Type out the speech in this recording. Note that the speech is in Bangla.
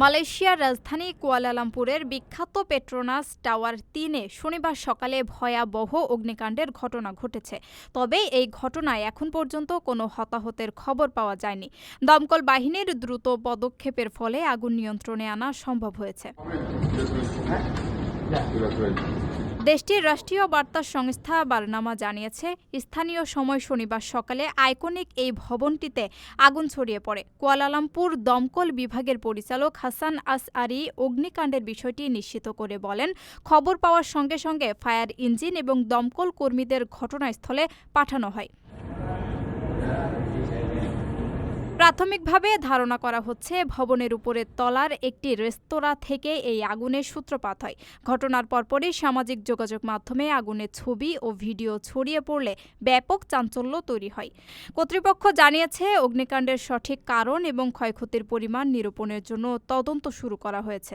মালয়েশিয়ার রাজধানী কুয়ালালামপুরের বিখ্যাত পেট্রোনাস টাওয়ার তিনে শনিবার সকালে ভয়াবহ অগ্নিকাণ্ডের ঘটনা ঘটেছে। তবে এই ঘটনায় এখন পর্যন্ত কোনো হতাহতের খবর পাওয়া যায়নি। দমকল বাহিনীর দ্রুত পদক্ষেপের ফলে আগুন নিয়ন্ত্রণে আনা সম্ভব হয়েছে। দেশটির রাষ্ট্রীয় বার্তা সংস্থা বারনামা জানিয়েছে, স্থানীয় সময় শনিবার সকালে আইকনিক এই ভবনটিতে আগুন ছড়িয়ে পড়ে। কুয়ালালামপুর দমকল বিভাগের পরিচালক হাসান আস আরি অগ্নিকাণ্ডের বিষয়টি নিশ্চিত করে বলেন, খবর পাওয়ার সঙ্গে সঙ্গে ফায়ার ইঞ্জিন এবং দমকল কর্মীদের ঘটনাস্থলে পাঠানো হয়। প্রাথমিকভাবে ধারণা করা হচ্ছে ভবনের উপরের তলার একটি রেস্তোরাঁ থেকে এই আগুনের সূত্রপাত হয়। ঘটনার পরপরই সামাজিক যোগাযোগ মাধ্যমে আগুনের ছবি ও ভিডিও ছড়িয়ে পড়লে ব্যাপক চাঞ্চল্য তৈরি হয়। কর্তৃপক্ষ জানিয়েছে, অগ্নিকাণ্ডের সঠিক কারণ এবং ক্ষয়ক্ষতির পরিমাণ নিরূপণের জন্য তদন্ত শুরু করা হয়েছে।